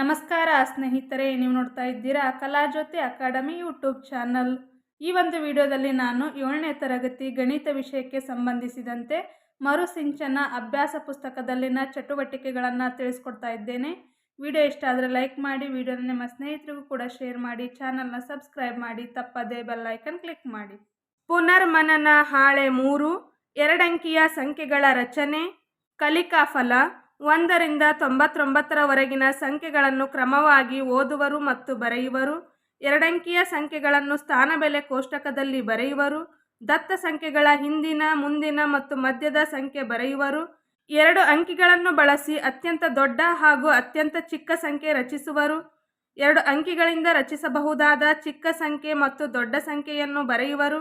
ನಮಸ್ಕಾರ ಸ್ನೇಹಿತರೆ, ನೀವು ನೋಡ್ತಾ ಇದ್ದೀರಾ ಕಲಾಜ್ಯೋತಿ ಅಕಾಡೆಮಿ ಯೂಟ್ಯೂಬ್ ಚಾನಲ್. ಈ ಒಂದು ವಿಡಿಯೋದಲ್ಲಿ ನಾನು ಏಳನೇ ತರಗತಿ ಗಣಿತ ವಿಷಯಕ್ಕೆ ಸಂಬಂಧಿಸಿದಂತೆ ಮರುಸಿಂಚನ ಅಭ್ಯಾಸ ಪುಸ್ತಕದಲ್ಲಿನ ಚಟುವಟಿಕೆಗಳನ್ನು ತಿಳಿಸ್ಕೊಡ್ತಾ ಇದ್ದೇನೆ. ವಿಡಿಯೋ ಇಷ್ಟ ಆದರೆ ಲೈಕ್ ಮಾಡಿ, ವಿಡಿಯೋನ ನಿಮ್ಮ ಸ್ನೇಹಿತರಿಗೂ ಕೂಡ ಶೇರ್ ಮಾಡಿ, ಚಾನಲ್ನ ಸಬ್ಸ್ಕ್ರೈಬ್ ಮಾಡಿ, ತಪ್ಪದೇ ಬೆಲ್ಲೈಕನ್ ಕ್ಲಿಕ್ ಮಾಡಿ. ಪುನರ್ಮನನ ಹಾಳೆ ಮೂರು, ಎರಡಂಕಿಯ ಸಂಖ್ಯೆಗಳ ರಚನೆ, ಕಲಿಕಾ ಫಲ ಒಂದರಿಂದ ತೊಂಬತ್ತೊಂಬತ್ತರವರೆಗಿನ ಸಂಖ್ಯೆಗಳನ್ನು ಕ್ರಮವಾಗಿ ಓದುವರು ಮತ್ತು ಬರೆಯುವರು. ಎರಡಂಕಿಯ ಸಂಖ್ಯೆಗಳನ್ನು ಸ್ಥಾನಬೆಲೆ ಕೋಷ್ಟಕದಲ್ಲಿ ಬರೆಯುವರು. ದತ್ತ ಸಂಖ್ಯೆಗಳ ಹಿಂದಿನ, ಮುಂದಿನ ಮತ್ತು ಮಧ್ಯದ ಸಂಖ್ಯೆ ಬರೆಯುವರು. ಎರಡು ಅಂಕಿಗಳನ್ನು ಬಳಸಿ ಅತ್ಯಂತ ದೊಡ್ಡ ಹಾಗೂ ಅತ್ಯಂತ ಚಿಕ್ಕ ಸಂಖ್ಯೆ ರಚಿಸುವರು. ಎರಡು ಅಂಕಿಗಳಿಂದ ರಚಿಸಬಹುದಾದ ಚಿಕ್ಕ ಸಂಖ್ಯೆ ಮತ್ತು ದೊಡ್ಡ ಸಂಖ್ಯೆಯನ್ನು ಬರೆಯುವರು.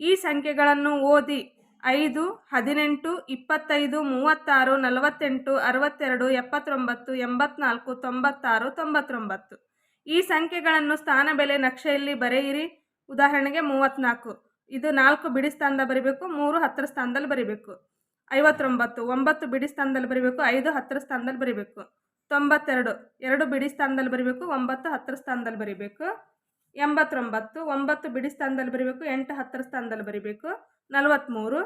ಈ ಸಂಖ್ಯೆಗಳನ್ನು ಓದಿ ಐದು, ಹದಿನೆಂಟು, ಇಪ್ಪತ್ತೈದು, ಮೂವತ್ತಾರು, ನಲವತ್ತೆಂಟು, ಅರವತ್ತೆರಡು, ಎಪ್ಪತ್ತೊಂಬತ್ತು, ಎಂಬತ್ನಾಲ್ಕು, ತೊಂಬತ್ತಾರು, ತೊಂಬತ್ತೊಂಬತ್ತು. ಈ ಸಂಖ್ಯೆಗಳನ್ನು ಸ್ಥಾನ ಬೆಲೆ ನಕ್ಷೆಯಲ್ಲಿ ಬರೆಯಿರಿ. ಉದಾಹರಣೆಗೆ ಮೂವತ್ತ್ನಾಲ್ಕು. ಇದು ನಾಲ್ಕು ಬಿಡಿ ಸ್ಥಾನದಲ್ಲಿ ಬರೀಬೇಕು, ಮೂರು ಹತ್ತರ ಸ್ಥಾನದಲ್ಲಿ ಬರೀಬೇಕು. ಐವತ್ತೊಂಬತ್ತು, ಒಂಬತ್ತು ಬಿಡಿ ಸ್ಥಾನದಲ್ಲಿ ಬರೀಬೇಕು, ಐದು ಹತ್ತರ ಸ್ಥಾನದಲ್ಲಿ ಬರೀಬೇಕು. ತೊಂಬತ್ತೆರಡು, ಎರಡು ಬಿಡಿ ಸ್ಥಾನದಲ್ಲಿ ಬರೀಬೇಕು, ಒಂಬತ್ತು ಹತ್ತರ ಸ್ಥಾನದಲ್ಲಿ ಬರೀಬೇಕು. ಎಂಬತ್ತೊಂಬತ್ತು, ಒಂಬತ್ತು ಬಿಡಿ ಸ್ಥಾನದಲ್ಲಿ ಬರೀಬೇಕು, ಎಂಟು ಹತ್ತರ ಸ್ಥಾನದಲ್ಲಿ ಬರೀಬೇಕು. ನಲವತ್ತ್ಮೂರು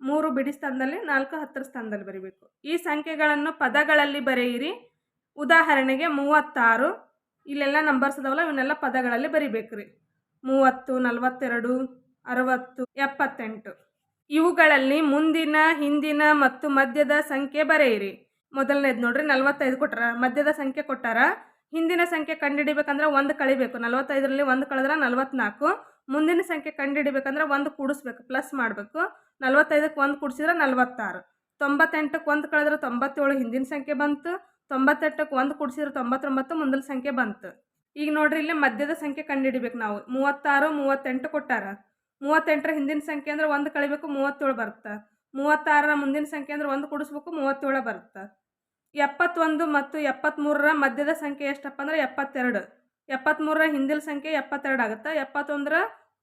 ಮೂರು ಬಿಡಿ ಸ್ಥಾನದಲ್ಲಿ ನಾಲ್ಕು ಹತ್ತರ ಸ್ಥಾನದಲ್ಲಿ ಬರೀಬೇಕು. ಈ ಸಂಖ್ಯೆಗಳನ್ನು ಪದಗಳಲ್ಲಿ ಬರೆಯಿರಿ. ಉದಾಹರಣೆಗೆ ಮೂವತ್ತಾರು, ಇಲ್ಲೆಲ್ಲ ನಂಬರ್ಸ್ ಅದಾವಲ್ಲ, ಇವನ್ನೆಲ್ಲ ಪದಗಳಲ್ಲಿ ಬರಿಬೇಕು ರೀ ಮೂವತ್ತು, ನಲವತ್ತೆರಡು, ಅರವತ್ತು, ಎಪ್ಪತ್ತೆಂಟು. ಇವುಗಳಲ್ಲಿ ಮುಂದಿನ, ಹಿಂದಿನ ಮತ್ತು ಮಧ್ಯದ ಸಂಖ್ಯೆ ಬರೆಯಿರಿ. ಮೊದಲನೇದು ನೋಡ್ರಿ, ನಲವತ್ತೈದು ಕೊಟ್ಟಾರ ಮಧ್ಯದ ಸಂಖ್ಯೆ ಕೊಟ್ಟಾರ? ಹಿಂದಿನ ಸಂಖ್ಯೆ ಕಂಡುಹಿಡಿಬೇಕಂದ್ರೆ ಒಂದು ಕಳಿಬೇಕು. ನಲವತ್ತೈದರಲ್ಲಿ ಒಂದು ಕಳೆದ್ರೆ ನಲವತ್ನಾಲ್ಕು ಮುಂದಿನ ಸಂಖ್ಯೆ ಕಂಡುಹಿಡಿಬೇಕಂದ್ರೆ ಒಂದು ಕೂಡಿಸ್ಬೇಕು ಪ್ಲಸ್ ಮಾಡಬೇಕು. ನಲ್ವತ್ತೈದಕ್ಕೆ ಒಂದು ಕೂಡಿಸಿದ್ರೆ ನಲ್ವತ್ತಾರು. ತೊಂಬತ್ತೆಂಟಕ್ಕೆ ಒಂದು ಕಳೆದ್ರೆ ತೊಂಬತ್ತೇಳು, ಹಿಂದಿನ ಸಂಖ್ಯೆ ಬಂತು. ತೊಂಬತ್ತೆಂಟಕ್ಕೆ ಒಂದು ಕೂಡಿಸಿದ್ರೆ ತೊಂಬತ್ತೊಂಬತ್ತು, ಮುಂದಿನ ಸಂಖ್ಯೆ ಬಂತು. ಈಗ ನೋಡ್ರಿ, ಇಲ್ಲಿ ಮಧ್ಯದ ಸಂಖ್ಯೆ ಕಂಡುಹಿಡಿಬೇಕು ನಾವು. ಮೂವತ್ತಾರು, ಮೂವತ್ತೆಂಟು ಕೊಟ್ಟಾರ. ಮೂವತ್ತೆಂಟರ ಹಿಂದಿನ ಸಂಖ್ಯೆ ಅಂದ್ರೆ ಒಂದು ಕಳಿಬೇಕು, ಮೂವತ್ತೇಳು ಬರುತ್ತೆ. ಮೂವತ್ತಾರರ ಮುಂದಿನ ಸಂಖ್ಯೆ ಅಂದ್ರೆ ಒಂದು ಕೂಡಿಸ್ಬೇಕು, ಮೂವತ್ತೇಳು ಬರುತ್ತೆ. ಎಪ್ಪತ್ತೊಂದು ಮತ್ತು ಎಪ್ಪತ್ತ್ಮೂರರ ಮಧ್ಯದ ಸಂಖ್ಯೆ ಎಷ್ಟಪ್ಪ ಅಂದ್ರೆ ಎಪ್ಪತ್ತೆರಡು. ಎಪ್ಪತ್ತ್ಮೂರರ ಹಿಂದಿನ ಸಂಖ್ಯೆ ಎಪ್ಪತ್ತೆರಡು ಆಗುತ್ತೆ? ಎಪ್ಪತ್ತೊಂದರ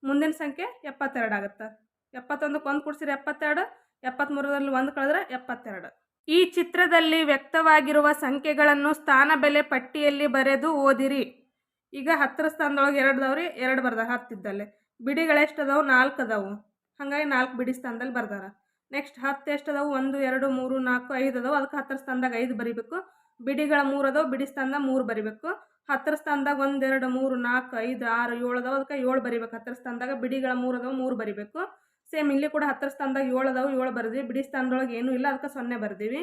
ಮುಂದಿನ ಸಂಖ್ಯೆ ಎಪ್ಪತ್ತೆರಡು ಆಗುತ್ತೆ? ಎಪ್ಪತ್ತೊಂದಕ್ಕೆ ಒಂದು ಕೂಡಿಸಿದ್ರೆ ಎಪ್ಪತ್ತೆರಡು ಎಪ್ಪತ್ತ್ಮೂರರಲ್ಲಿ ಒಂದು ಕಳೆದ್ರೆ ಎಪ್ಪತ್ತೆರಡು. ಈ ಚಿತ್ರದಲ್ಲಿ ವ್ಯಕ್ತವಾಗಿರುವ ಸಂಖ್ಯೆಗಳನ್ನು ಸ್ಥಾನ ಬೆಲೆ ಪಟ್ಟಿಯಲ್ಲಿ ಬರೆದು ಓದಿರಿ. ಈಗ ಹತ್ತರ ಸ್ಥಾನದೊಳಗೆ ಎರಡು ಅದಾವ್ರಿ, ಎರಡು ಬರ್ದ ಹತ್ತಿದ್ದಲ್ಲಿ ಬಿಡಿಗಳೆಷ್ಟು ಅದಾವು? ನಾಲ್ಕು ಅದಾವು. ಹಾಗಾಗಿ ನಾಲ್ಕು ಬಿಡಿ ಸ್ಥಾನದಲ್ಲಿ ಬರ್ದಾರ. ನೆಕ್ಸ್ಟ್ ಹತ್ತು ಎಷ್ಟು ಅದಾವು? ಒಂದು, ಎರಡು, ಮೂರು, ನಾಲ್ಕು, ಐದು ಅದಾವು. ಅದಕ್ಕೆ ಹತ್ತರ ಸ್ಥಾನದಾಗ ಐದು ಬರಿಬೇಕು. ಬಿಡಿಗಳ ಮೂರು ಅದಾವೆ, ಬಿಡಿ ಸ್ಥಾನದಾಗ ಮೂರು ಬರಿಬೇಕು. ಹತ್ತರ ಸ್ಥಾನದಾಗ ಒಂದೆರಡು ಮೂರು, ನಾಲ್ಕು, ಐದು, ಆರು, ಏಳು ಅದಾವೆ, ಅದಕ್ಕೆ ಏಳು ಬರಿಬೇಕು. ಹತ್ತರ ಸ್ಥಾನದಾಗ ಬಿಡಿಗಳ ಮೂರು ಅದಾವೆ, ಮೂರು ಬರಿಬೇಕು. ಸೇಮ್ ಇಲ್ಲಿ ಕೂಡ ಹತ್ತರ ಸ್ಥಾನದಾಗ ಏಳು ಅದಾವೆ, ಏಳು ಬರ್ದಿ ಬಿಡಿ ಸ್ಥಾನದೊಳಗೆ ಏನೂ ಇಲ್ಲ, ಅದಕ್ಕೆ ಸೊನ್ನೆ ಬರ್ದೀವಿ.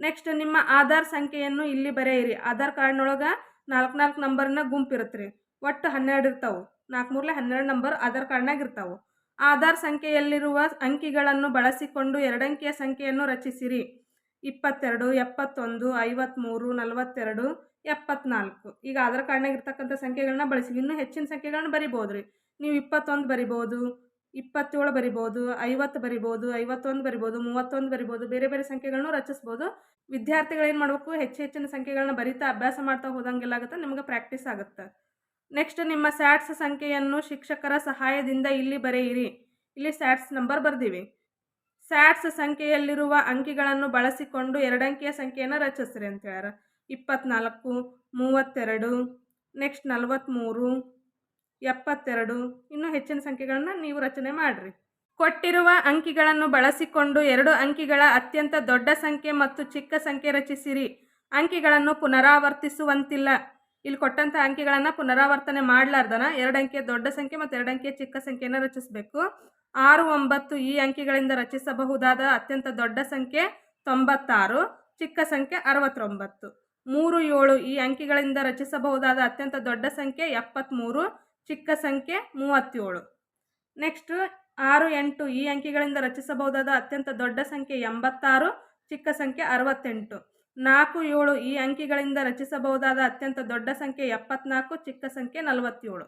ನೆಕ್ಸ್ಟ್ ನಿಮ್ಮ ಆಧಾರ್ ಸಂಖ್ಯೆಯನ್ನು ಇಲ್ಲಿ ಬರೆಯಿರಿ. ಆಧಾರ್ ಕಾರ್ಡ್ನೊಳಗೆ ನಾಲ್ಕು ನಾಲ್ಕು ನಂಬರ್ನ ಗುಂಪಿರುತ್ತೆ ರೀ ಒಟ್ಟು ಹನ್ನೆರಡು ಇರ್ತಾವೆ. ನಾಲ್ಕು ಮೂರಲೆ ಹನ್ನೆರಡು ನಂಬರ್ ಆಧಾರ್ ಕಾರ್ಡ್ನಾಗ ಇರ್ತಾವೆ. ಆಧಾರ್ ಸಂಖ್ಯೆಯಲ್ಲಿರುವ ಅಂಕಿಗಳನ್ನು ಬಳಸಿಕೊಂಡು ಎರಡಂಕಿಯ ಸಂಖ್ಯೆಯನ್ನು ರಚಿಸಿರಿ. ಇಪ್ಪತ್ತೆರಡು, ಎಪ್ಪತ್ತೊಂದು ಐವತ್ತ್ಮೂರು ನಲವತ್ತೆರಡು, ಎಪ್ಪತ್ನಾಲ್ಕು. ಈಗ ಆಧಾರ್ ಕಾರ್ಡ್ನಾಗ ಇರ್ತಕ್ಕಂಥ ಸಂಖ್ಯೆಗಳನ್ನ ಬಳಸಿ. ಇನ್ನೂ ಹೆಚ್ಚಿನ ಸಂಖ್ಯೆಗಳನ್ನ ಬರಿಬೋದು ರೀ ನೀವು ಇಪ್ಪತ್ತೊಂದು ಬರಿಬೋದು, ಇಪ್ಪತ್ತೇಳು ಬರಿಬೋದು, ಐವತ್ತು ಬರಿಬೋದು, ಐವತ್ತೊಂದು ಬರಿಬೋದು, ಮೂವತ್ತೊಂದು ಬರಿಬೋದು, ಬೇರೆ ಬೇರೆ ಸಂಖ್ಯೆಗಳನ್ನು ರಚಿಸ್ಬೋದು. ವಿದ್ಯಾರ್ಥಿಗಳು ಏನು ಮಾಡಬೇಕು? ಹೆಚ್ಚು ಹೆಚ್ಚಿನ ಸಂಖ್ಯೆಗಳನ್ನ ಬರಿತಾ ಅಭ್ಯಾಸ ಮಾಡ್ತಾ ಹೋದಂಗೆಲ್ಲ ಆಗುತ್ತೆ, ನಿಮಗೆ ಪ್ರಾಕ್ಟೀಸ್ ಆಗುತ್ತೆ. ನೆಕ್ಸ್ಟ್ ನಿಮ್ಮ ಸ್ಯಾಟ್ಸ್ ಸಂಖ್ಯೆಯನ್ನು ಶಿಕ್ಷಕರ ಸಹಾಯದಿಂದ ಇಲ್ಲಿ ಬರೆಯಿರಿ. ಇಲ್ಲಿ ಸ್ಯಾಟ್ಸ್ ನಂಬರ್ ಬರ್ದೀವಿ. ಸ್ಯಾಟ್ಸ್ ಸಂಖ್ಯೆಯಲ್ಲಿರುವ ಅಂಕಿಗಳನ್ನು ಬಳಸಿಕೊಂಡು ಎರಡಂಕಿಯ ಸಂಖ್ಯೆಯನ್ನು ರಚಿಸ್ರಿ ಅಂತ ಹೇಳ್ಯಾರ. ಇಪ್ಪತ್ನಾಲ್ಕು, ಮೂವತ್ತೆರಡು, ನೆಕ್ಸ್ಟ್ ನಲವತ್ತ್ಮೂರು ಎಪ್ಪತ್ತೆರಡು, ಇನ್ನೂ ಹೆಚ್ಚಿನ ಸಂಖ್ಯೆಗಳನ್ನು ನೀವು ರಚನೆ ಮಾಡಿರಿ. ಕೊಟ್ಟಿರುವ ಅಂಕಿಗಳನ್ನು ಬಳಸಿಕೊಂಡು ಎರಡು ಅಂಕಿಗಳ ಅತ್ಯಂತ ದೊಡ್ಡ ಸಂಖ್ಯೆ ಮತ್ತು ಚಿಕ್ಕ ಸಂಖ್ಯೆ ರಚಿಸಿರಿ. ಅಂಕಿಗಳನ್ನು ಪುನರಾವರ್ತಿಸುವಂತಿಲ್ಲ. ಇಲ್ಲಿ ಕೊಟ್ಟಂಥ ಅಂಕಿಗಳನ್ನು ಪುನರಾವರ್ತನೆ ಮಾಡಲಾರ್ದನ ಎರಡು ಅಂಕಿಯ ದೊಡ್ಡ ಸಂಖ್ಯೆ ಮತ್ತು ಎರಡು ಅಂಕಿಯ ಚಿಕ್ಕ ಸಂಖ್ಯೆಯನ್ನು ರಚಿಸಬೇಕು. ಆರು ಒಂಬತ್ತು ಈ ಅಂಕಿಗಳಿಂದ ರಚಿಸಬಹುದಾದ ಅತ್ಯಂತ ದೊಡ್ಡ ಸಂಖ್ಯೆ ತೊಂಬತ್ತಾರು, ಚಿಕ್ಕ ಸಂಖ್ಯೆ ಅರವತ್ತೊಂಬತ್ತು. ಮೂರು ಏಳು ಈ ಅಂಕಿಗಳಿಂದ ರಚಿಸಬಹುದಾದ ಅತ್ಯಂತ ದೊಡ್ಡ ಸಂಖ್ಯೆ ಎಪ್ಪತ್ತ್ಮೂರು ಚಿಕ್ಕ ಸಂಖ್ಯೆ ಮೂವತ್ತೇಳು. ನೆಕ್ಸ್ಟ್, ಆರು ಎಂಟು ಈ ಅಂಕಿಗಳಿಂದ ರಚಿಸಬಹುದಾದ ಅತ್ಯಂತ ದೊಡ್ಡ ಸಂಖ್ಯೆ ಎಂಬತ್ತಾರು, ಚಿಕ್ಕ ಸಂಖ್ಯೆ ಅರವತ್ತೆಂಟು. ನಾಲ್ಕು ಏಳು ಈ ಅಂಕಿಗಳಿಂದ ರಚಿಸಬಹುದಾದ ಅತ್ಯಂತ ದೊಡ್ಡ ಸಂಖ್ಯೆ ಎಪ್ಪತ್ನಾಲ್ಕು, ಚಿಕ್ಕ ಸಂಖ್ಯೆ ನಲವತ್ತೇಳು.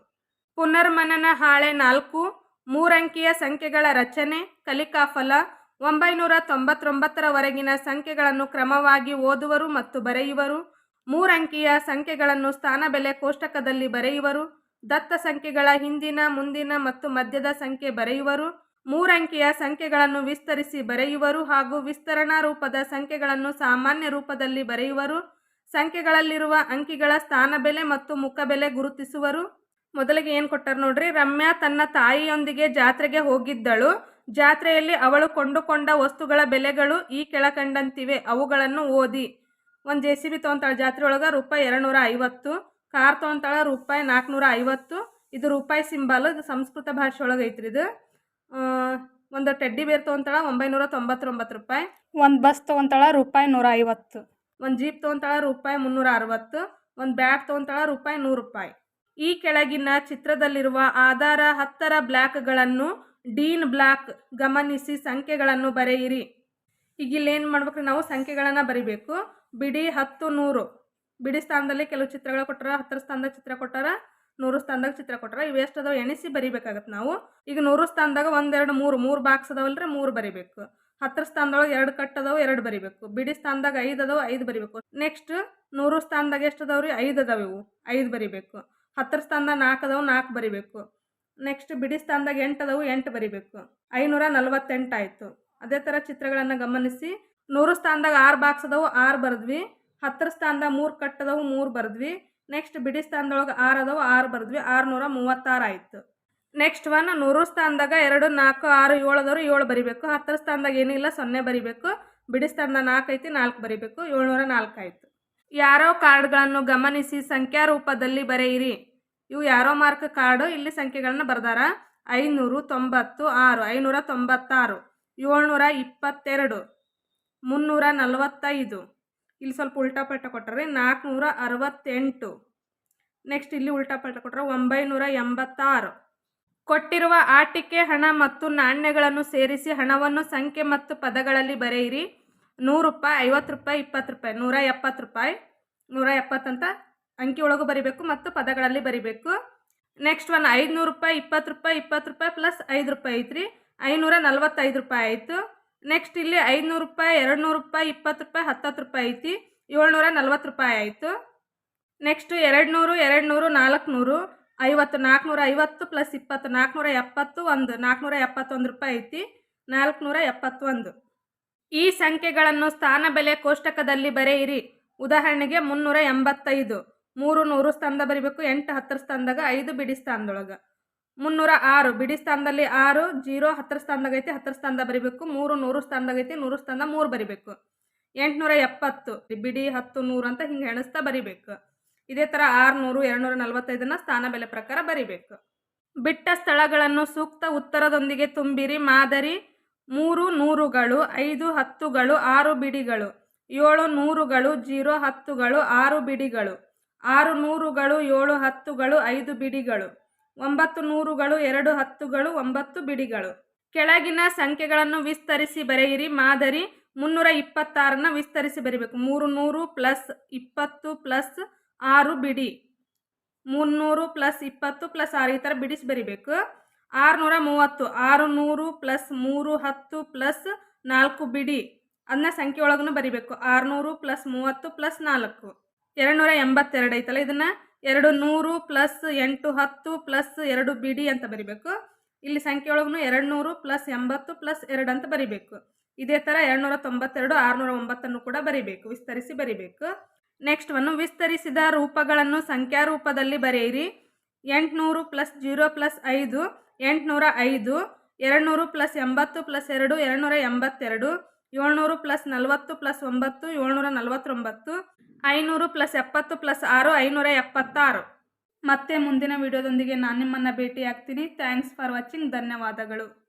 ಪುನರ್ಮನನ ಹಾಳೆ ನಾಲ್ಕು ಮೂರಂಕಿಯ ಸಂಖ್ಯೆಗಳ ರಚನೆ, ಕಲಿಕಾ ಫಲ, ಒಂಬೈನೂರ ತೊಂಬತ್ತೊಂಬತ್ತರವರೆಗಿನ ಸಂಖ್ಯೆಗಳನ್ನು ಕ್ರಮವಾಗಿ ಓದುವರು ಮತ್ತು ಬರೆಯುವರು. ಮೂರಂಕಿಯ ಸಂಖ್ಯೆಗಳನ್ನು ಸ್ಥಾನ ಬೆಲೆ ಕೋಷ್ಟಕದಲ್ಲಿ ಬರೆಯುವರು. ದತ್ತ ಸಂಖ್ಯೆಗಳ ಹಿಂದಿನ, ಮುಂದಿನ ಮತ್ತು ಮಧ್ಯದ ಸಂಖ್ಯೆ ಬರೆಯುವರು. ಮೂರಂಕಿಯ ಸಂಖ್ಯೆಗಳನ್ನು ವಿಸ್ತರಿಸಿ ಬರೆಯುವರು ಹಾಗೂ ವಿಸ್ತರಣಾ ರೂಪದ ಸಂಖ್ಯೆಗಳನ್ನು ಸಾಮಾನ್ಯ ರೂಪದಲ್ಲಿ ಬರೆಯುವರು. ಸಂಖ್ಯೆಗಳಲ್ಲಿರುವ ಅಂಕಿಗಳ ಸ್ಥಾನ ಬೆಲೆ ಮತ್ತು ಮುಖಬೆಲೆ ಗುರುತಿಸುವರು. ಮೊದಲಿಗೆ ಏನು ಕೊಟ್ಟಾರ ನೋಡ್ರಿ? ರಮ್ಯಾ ತನ್ನ ತಾಯಿಯೊಂದಿಗೆ ಜಾತ್ರೆಗೆ ಹೋಗಿದ್ದಳು. ಜಾತ್ರೆಯಲ್ಲಿ ಅವಳು ಕೊಂಡುಕೊಂಡ ವಸ್ತುಗಳ ಬೆಲೆಗಳು ಈ ಕೆಳಕಂಡಂತಿವೆ ಅವುಗಳನ್ನು ಓದಿ. ಒಂದು ಜೆ ಸಿ ಬಿ ತೊಗೊಂತಾಳೆ ಜಾತ್ರೆ ಒಳಗೆ ರೂಪಾಯಿ ಎರಡು ನೂರ ಐವತ್ತು ಕಾರ್ ತೊಗೊಂತಾಳೆ ರೂಪಾಯಿ ನಾಲ್ಕುನೂರ ಐವತ್ತು ಇದು ರೂಪಾಯಿ ಸಿಂಬಲ್ ಇದು ಸಂಸ್ಕೃತ ಭಾಷೆ ಒಳಗೆ ಐತ್ರಿ ಇದು. ಒಂದು ಟೆಡ್ಡಿ ಬೇರ್ ತೊಗೊಂತಾಳ ಒಂಬೈನೂರ ತೊಂಬತ್ತೊಂಬತ್ತು ರೂಪಾಯಿ. ಒಂದು ಬಸ್ ತೊಗೊಂತಾಳ ರೂಪಾಯಿ ನೂರ ಐವತ್ತು. ಒಂದು ಜೀಪ್ ತೊಗೊಂತಾಳ ರೂಪಾಯಿ ಮುನ್ನೂರ ಅರವತ್ತು ಒಂದು ಬ್ಯಾಟ್ ತೊಗೊಂತಾಳ ರೂಪಾಯಿ ನೂರು ರೂಪಾಯಿ. ಈ ಕೆಳಗಿನ ಚಿತ್ರದಲ್ಲಿರುವ ಆಧಾರ ಹತ್ತರ ಬ್ಲಾಕ್ಗಳನ್ನು ಡೀನ್ ಬ್ಲಾಕ್ ಗಮನಿಸಿ ಸಂಖ್ಯೆಗಳನ್ನು ಬರೆಯಿರಿ. ಈಗ ಇಲ್ಲಿ ಏನು ಮಾಡ್ಬೇಕ್ರಿ ನಾವು ಸಂಖ್ಯೆಗಳನ್ನು ಬರಿಬೇಕು. ಬಿಡಿ ಹತ್ತು ನೂರು. ಬಿಡಿ ಸ್ಥಾನದಲ್ಲಿ ಕೆಲವು ಚಿತ್ರಗಳು ಕೊಟ್ಟಾರ, ಹತ್ತರ ಸ್ಥಾನದಾಗ ಚಿತ್ರ ಕೊಟ್ಟಾರ, ನೂರು ಸ್ಥಾನದಾಗ ಚಿತ್ರ ಕೊಟ್ಟಾರ ಇವೆಷ್ಟು ಅದಾವ ಎಣಿಸಿ ಬರಿಬೇಕಾಗತ್ತೆ ನಾವು. ಈಗ ನೂರು ಸ್ಥಾನದಾಗ ಒಂದೆರಡು ಮೂರು ಮೂರು ಬಾಕ್ಸ್ ಅದಾವಲ್ರಿ, ಮೂರು ಬರಿಬೇಕು. ಹತ್ತರ ಸ್ಥಾನದೊಳಗೆ ಎರಡು ಕಟ್ ಎರಡು ಬರಿಬೇಕು. ಬಿಡಿ ಸ್ಥಾನದಾಗ ಐದು ಅದಾವ, ಐದು ಬರಿಬೇಕು. ನೆಕ್ಸ್ಟ್ ನೂರು ಸ್ಥಾನದಾಗ ಎಷ್ಟು ಅದಾವ ರೀ ಐದು ಅದಾವ ಇವು, ಐದು ಬರಿಬೇಕು. ಹತ್ತರ ಸ್ಥಾನದಾಗ ನಾಲ್ಕು ಅದಾವು, ನಾಲ್ಕು ಬರಿಬೇಕು. ನೆಕ್ಸ್ಟ್ ಬಿಡಿ ಸ್ಥಾನದಾಗ ಎಂಟು ಅದಾವು, ಎಂಟು ಬರಿಬೇಕು. ಐನೂರ ನಲವತ್ತೆಂಟು ಆಯಿತು. ಅದೇ ಥರ ಚಿತ್ರಗಳನ್ನು ಗಮನಿಸಿ. ನೂರು ಸ್ಥಾನದಾಗ ಆರು ಬಾಕ್ಸ್ ಅದಾವು, ಆರು ಬರೆದ್ವಿ. ಹತ್ತರ ಸ್ಥಾನದಾಗ ಮೂರು ಕಟ್ಟದವು ಮೂರು ಬರೆದ್ವಿ. ನೆಕ್ಸ್ಟ್ ಬಿಡಿ ಸ್ಥಾನದೊಳಗೆ ಆರು ಅದಾವು, ಆರು ಬರೆದ್ವಿ. ಆರುನೂರ ಮೂವತ್ತಾರು ಆಯಿತು. ನೆಕ್ಸ್ಟ್ ಒನ್ ನೂರು ಸ್ಥಾನದಾಗ ಎರಡು, ನಾಲ್ಕು, ಆರು, ಏಳು ಅದಾವ್ರು ಏಳು ಬರಿಬೇಕು. ಹತ್ತರ ಸ್ಥಾನದಾಗ ಏನಿಲ್ಲ, ಸೊನ್ನೆ ಬರಿಬೇಕು. ಬಿಡಿ ಸ್ಥಾನದಾಗ ನಾಲ್ಕು ಐತಿ, ನಾಲ್ಕು ಬರಿಬೇಕು. ಏಳ್ನೂರ ನಾಲ್ಕು ಆಯಿತು. ಯಾರೋ ಕಾರ್ಡ್ಗಳನ್ನು ಗಮನಿಸಿ ಸಂಖ್ಯಾ ರೂಪದಲ್ಲಿ ಬರೆಯಿರಿ. ಇವು ಯಾರೋ ಮಾರ್ಕ್ ಕಾರ್ಡು, ಇಲ್ಲಿ ಸಂಖ್ಯೆಗಳನ್ನು ಬರೆದಾರ. ಐನೂರು ತೊಂಬತ್ತು ಆರು, ಐನೂರ ತೊಂಬತ್ತಾರು, ಏಳ್ನೂರ ಇಪ್ಪತ್ತೆರಡು, ಮುನ್ನೂರ ನಲವತ್ತೈದು. ಇಲ್ಲಿ ಸ್ವಲ್ಪ ಉಲ್ಟಾ ಪಲ್ಟ ಕೊಟ್ಟರೆ. ನಾಲ್ಕುನೂರ ಅರವತ್ತೆಂಟು. ನೆಕ್ಸ್ಟ್ ಇಲ್ಲಿ ಉಲ್ಟಾ ಪಲ್ಟ ಕೊಟ್ಟರೆ ಒಂಬೈನೂರ ಎಂಬತ್ತಾರು. ಕೊಟ್ಟಿರುವ ಆಟಿಕೆ ಹಣ ಮತ್ತು ನಾಣ್ಯಗಳನ್ನು ಸೇರಿಸಿ ಹಣವನ್ನು ಸಂಖ್ಯೆ ಮತ್ತು ಪದಗಳಲ್ಲಿ ಬರೆಯಿರಿ. ನೂರು ರೂಪಾಯಿ, ಐವತ್ತು ರೂಪಾಯಿ, ಇಪ್ಪತ್ತು ರೂಪಾಯಿ, ನೂರ ಎಪ್ಪತ್ತು ರೂಪಾಯಿ, ನೂರ ಎಪ್ಪತ್ತಂತ ಅಂಕಿ ಒಳಗೂ ಬರಿಬೇಕು ಮತ್ತು ಪದಗಳಲ್ಲಿ ಬರಿಬೇಕು. ನೆಕ್ಸ್ಟ್ ಒನ್ ಐದುನೂರು ರೂಪಾಯಿ, ಇಪ್ಪತ್ತು ರೂಪಾಯಿ ಇಪ್ಪತ್ತು ರೂಪಾಯಿ ಪ್ಲಸ್ ಐದು ರೂಪಾಯಿ ಐತ್ರಿ. ಐನೂರ ನಲ್ವತ್ತೈದು ರೂಪಾಯಿ ಆಯಿತು. ನೆಕ್ಸ್ಟ್ ಇಲ್ಲಿ ಐದುನೂರು ರೂಪಾಯಿ ಎರಡು ನೂರು ರೂಪಾಯಿ, ಇಪ್ಪತ್ತು ರೂಪಾಯಿ, ಹತ್ತತ್ತು ರೂಪಾಯಿ ಐತಿ. ಏಳ್ನೂರ ನಲ್ವತ್ತು ರೂಪಾಯಿ ಆಯಿತು. ನೆಕ್ಸ್ಟು ಎರಡುನೂರು ಎರಡುನೂರು ಎರಡು ನೂರು ನಾಲ್ಕುನೂರು, ಐವತ್ತು, ನಾಲ್ಕುನೂರ ಐವತ್ತು ಪ್ಲಸ್ ಇಪ್ಪತ್ತು, ನಾಲ್ಕುನೂರ ಎಪ್ಪತ್ತು, ಒಂದು, ನಾಲ್ಕುನೂರ ಎಪ್ಪತ್ತೊಂದು ರೂಪಾಯಿ ಐತಿ. ನಾಲ್ಕುನೂರ ಎಪ್ಪತ್ತೊಂದು. ಈ ಸಂಖ್ಯೆಗಳನ್ನು ಸ್ಥಾನ ಬೆಲೆ ಕೋಷ್ಟಕದಲ್ಲಿ ಬರೆಯಿರಿ. ಉದಾಹರಣೆಗೆ ಮುನ್ನೂರ ಎಂಬತ್ತೈದು ಮೂರು ನೂರು ಸ್ಥಾನದಾಗ ಬರಿಬೇಕು, ಎಂಟು ಹತ್ತರ ಸ್ಥಾನದಾಗ ಐದು ಬಿಡಿ ಸ್ಥಾನದೊಳಗೆ. ಮುನ್ನೂರ ಆರು, ಬಿಡಿ ಸ್ಥಾನದಲ್ಲಿ ಆರು, ಜೀರೋ, ಹತ್ತರ ಸ್ಥಾನದಾಗ ಐತಿ, ಹತ್ತರ ಸ್ಥಾನದ ಬರಿಬೇಕು ಮೂರು ನೂರು ಸ್ಥಾನದಾಗ ಐತಿ, ನೂರು ಸ್ಥಾನದ ಮೂರು ಬರಿಬೇಕು. ಎಂಟುನೂರ ಎಪ್ಪತ್ತು, ಬಿಡಿ ಹತ್ತು, ನೂರು ಅಂತ ಹಿಂಗೆ ಎಣಿಸ್ತಾ ಬರಿಬೇಕು. ಇದೇ ಥರ ಆರುನೂರು, ಎರಡುನೂರ ನಲವತ್ತೈದನ್ನ ಸ್ಥಾನ ಬೆಲೆ ಪ್ರಕಾರ ಬರಿಬೇಕು. ಬಿಟ್ಟ ಸ್ಥಳಗಳನ್ನು ಸೂಕ್ತ ಉತ್ತರದೊಂದಿಗೆ ತುಂಬಿರಿ, ಮಾದರಿ ಮೂರು ನೂರುಗಳು, ಐದು ಹತ್ತುಗಳು, ಆರು ಬಿಡಿಗಳು, ಏಳು ನೂರುಗಳು, ಜೀರೋ ಹತ್ತುಗಳು, ಆರು ಬಿಡಿಗಳು, ಆರು ನೂರುಗಳು, ಏಳು ಹತ್ತುಗಳು, ಐದು ಬಿಡಿಗಳು, ಒಂಬತ್ತು ನೂರುಗಳು, ಎರಡು ಹತ್ತುಗಳು, ಒಂಬತ್ತು ಬಿಡಿಗಳು. ಕೆಳಗಿನ ಸಂಖ್ಯೆಗಳನ್ನು ವಿಸ್ತರಿಸಿ ಬರೆಯಿರಿ. ಮಾದರಿ ಮುನ್ನೂರ ಇಪ್ಪತ್ತಾರನ್ನ ವಿಸ್ತರಿಸಿ ಬರೀಬೇಕು. ಮೂರು ನೂರು ಪ್ಲಸ್ ಇಪ್ಪತ್ತು ಪ್ಲಸ್ ಆರು ಬಿಡಿ. ಮುನ್ನೂರು ಪ್ಲಸ್ ಇಪ್ಪತ್ತು ಪ್ಲಸ್ ಆರು, ಈ ಥರ ಬಿಡಿಸಿ ಬರಿಬೇಕು. ಆರುನೂರ ಮೂವತ್ತು ಆರು ನೂರು ಪ್ಲಸ್ ಮೂರು ಹತ್ತು ಪ್ಲಸ್ ನಾಲ್ಕು ಬಿಡಿ. ಅದನ್ನ ಸಂಖ್ಯೆ ಒಳಗೂ ಬರಿಬೇಕು. ಆರುನೂರು ಪ್ಲಸ್ ಮೂವತ್ತು ಪ್ಲಸ್ ನಾಲ್ಕು. ಎರಡುನೂರ ಎಂಬತ್ತೆರಡು ಐತಲ್ಲ ಇದನ್ನು? ಎರಡು ನೂರು ಪ್ಲಸ್ ಎಂಟು ಹತ್ತು ಪ್ಲಸ್ ಎರಡು ಬಿಡಿ ಅಂತ ಬರಿಬೇಕು. ಇಲ್ಲಿ ಸಂಖ್ಯೆ ಒಳಗೂ ಎರಡು ನೂರು ಪ್ಲಸ್ ಎಂಬತ್ತು ಪ್ಲಸ್ ಎರಡು ಅಂತ ಬರಿಬೇಕು. ಇದೇ ಥರ ಎರಡುನೂರ ತೊಂಬತ್ತೆರಡು ಆರುನೂರ ಒಂಬತ್ತನ್ನು ಕೂಡ ಬರಿಬೇಕು. ವಿಸ್ತರಿಸಿ ಬರಿಬೇಕು. ನೆಕ್ಸ್ಟ್ ಒಂದು ವಿಸ್ತರಿಸಿದ ರೂಪಗಳನ್ನು ಸಂಖ್ಯಾ ರೂಪದಲ್ಲಿ ಬರೆಯಿರಿ. ಎಂಟುನೂರು ಪ್ಲಸ್ ಜೀರೋ ಪ್ಲಸ್ ಐದು ಎಂಟುನೂರ ಐದು, ಎರಡುನೂರು ಪ್ಲಸ್ ಎಂಬತ್ತು ಪ್ಲಸ್ ಎರಡು, ಎರಡುನೂರ ಎಂಬತ್ತೆರಡು, ಏಳ್ನೂರು ಪ್ಲಸ್ ನಲವತ್ತು ಪ್ಲಸ್ ಒಂಬತ್ತು, ಏಳ್ನೂರ ನಲವತ್ತೊಂಬತ್ತು, ಐನೂರು ಪ್ಲಸ್ ಎಪ್ಪತ್ತು ಪ್ಲಸ್ ಆರು, ಐನೂರ ಎಪ್ಪತ್ತಾರು. ಮತ್ತೆ ಮುಂದಿನ ವಿಡಿಯೋದೊಂದಿಗೆ ನಾನು ನಿಮ್ಮನ್ನು ಭೇಟಿ ಆಗ್ತೀನಿ ಥ್ಯಾಂಕ್ಸ್ ಫಾರ್ ವಾಚಿಂಗ್ ಧನ್ಯವಾದಗಳು.